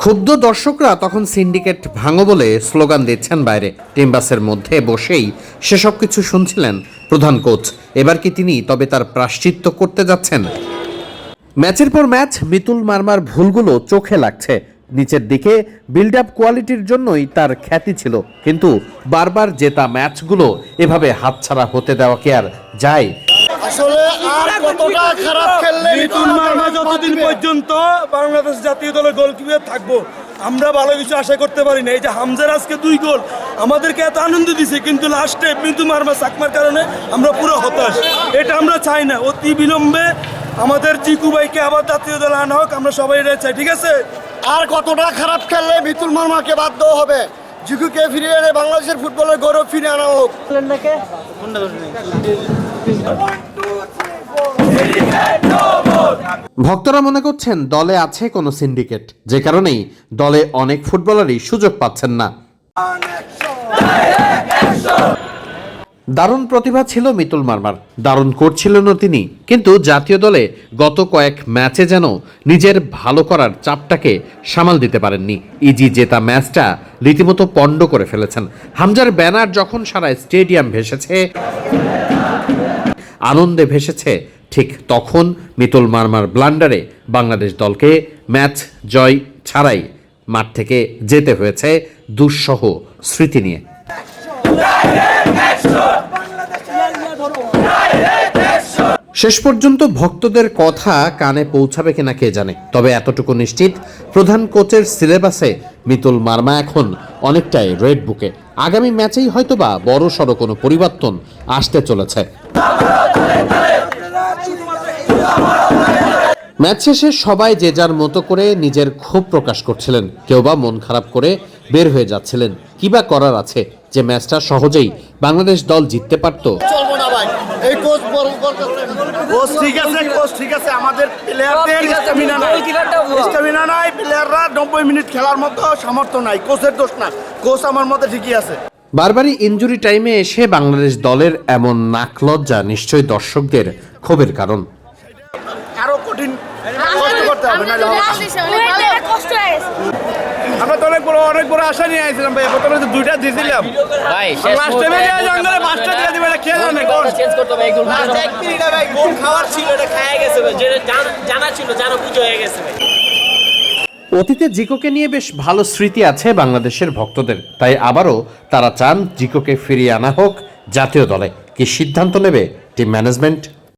ক্ষুব্ধ দর্শকরা তখন সিন্ডিকেট ভাঙো বলে স্লোগান দিচ্ছেন বাইরে। টিম বাসের মধ্যে বসেই সেসব কিছু শুনছিলেন প্রধান কোচ। এবার কি তিনি তবে তার প্রাশ্চিত্য করতে যাচ্ছেন? ম্যাচের পর ম্যাচ মিতুল মার্মার ভুলগুলো চোখে লাগছে। নিচের দিকে বিল্ড আপ কোয়ালিটির জন্যই তার খ্যাতি ছিল। কিন্তু বারবার জেতা ম্যাচগুলো এভাবে হাতছাড়া হতে দেওয়া কি আর যায়? আসলে আর কতটা খারাপ খেললে মিতুল মার্মা যতদিন পর্যন্ত বাংলাদেশ জাতীয় দলের গোলকিপার থাকব আমরা ভালো কিছু আশা করতে পারি না। এই যে হামজার আজকে দুই গোল আমাদেরকে এত আনন্দ দিছে কিন্তু লাস্টে মিতুল মার্মা চাকমার কারণে আমরা পুরো হতাশ। এটা আমরা চাই না অতি বিলম্বে আমাদের জিকু ভাইকে আবার জাতীয় দলে আনা হোক আমরা সবাই এটা চাই ঠিক আছে? আর কতটা খারাপ খেললে মিতুল মার্মাকে বাদ দেওয়া হবে? জিকুকে ফিরিয়ে এনে বাংলাদেশের ফুটবলের গৌরব ফিরে আনা হোক। ভক্তরা মনে করছেন দলে আছে কোনো সিন্ডিকেট, যে কারণেই দলে অনেক ফুটবলারই সুযোগ পাচ্ছেন না। দারুণ প্রতিভা ছিল মিতুল মার্মার, দারুণ করছিলেনও তিনি, কিন্তু জাতীয় দলে গত কয়েক ম্যাচে যেন নিজের ভালো করার চাপটাকে সামাল দিতে পারেননি। ইজি জেতা ম্যাচটা রীতিমতো পণ্ড করে ফেলেছেন। হামজার ব্যানার যখন সারা স্টেডিয়াম ভেসেছে আনন্দে ভেসেছে, ঠিক তখন মিতুল মার্মার ব্লান্ডারে বাংলাদেশ দলকে ম্যাচ জয় ছাড়াই মাঠ থেকে যেতে হয়েছে দুঃসহ স্মৃতি নিয়ে। শেষ পর্যন্ত ভক্তদের কথা কানে পৌঁছাবে কিনা কে জানে, তবে এতটুকু নিশ্চিত প্রধান কোচের সিলেবাসে মিতুল মার্মা এখন অনেকটাই রেড বুকে। আগামী ম্যাচেই হয়তোবা বড় সড়ো কোনো পরিবর্তন আসতে চলেছে। ম্যাচ শেষে সবাই যে যার মতো করে নিজের ক্ষোভ প্রকাশ করছিলেন কেউ বা মন খারাপ করে বের হয়ে যাচ্ছিলেন। কি বা করার আছে? যে ম্যাচটা সহজেই বাংলাদেশ দল জিততে পারতো। চলবো না ভাই। এই কোচ বড় কোচ ঠিক আছে কোচ ঠিক আছে। আমাদের প্লেয়ারদের স্টামিনা নাই। স্টামিনা নাই। প্লেয়াররা নব্বই মিনিট খেলার মতো সামর্থ্য নাই। কোচের দোষ না কোচ আমার মতে ঠিকই আছে। বারবারই ইনজুরি টাইমে এসে বাংলাদেশ দলের এমন নাকলজ্জা নিশ্চয়ই দর্শকদের ক্ষোভের কারণ। আরও কঠিন। কষ্ট করতে হবে না। কষ্ট আমরা তো অনেক বড় অনেক বড় আশা নিয়ে আইছিলাম ভাই প্রথমে তো দুইটা দিয়েছিলাম। ভাই লাস্ট টাইমে যে জঙ্গলে পাঁচটা দিয়ে দিবে এটা খেয়ে জানে চেঞ্জ করতে হবে এইগুলো এক মিনিট ভাই গোল খাওয়ার ছিল এটা খায়া গেছে ভাই যেটা জানা ছিল জানা বুঝে হয়ে গেছে ভাই। অতীতে জিকোকে নিয়ে বেশ ভালো স্মৃতি আছে বাংলাদেশের ভক্তদের। তাই আবারও তারা চান জিকোকে ফিরিয়ে আনা হোক জাতীয় দলে। কি সিদ্ধান্ত নেবে টিম ম্যানেজমেন্ট?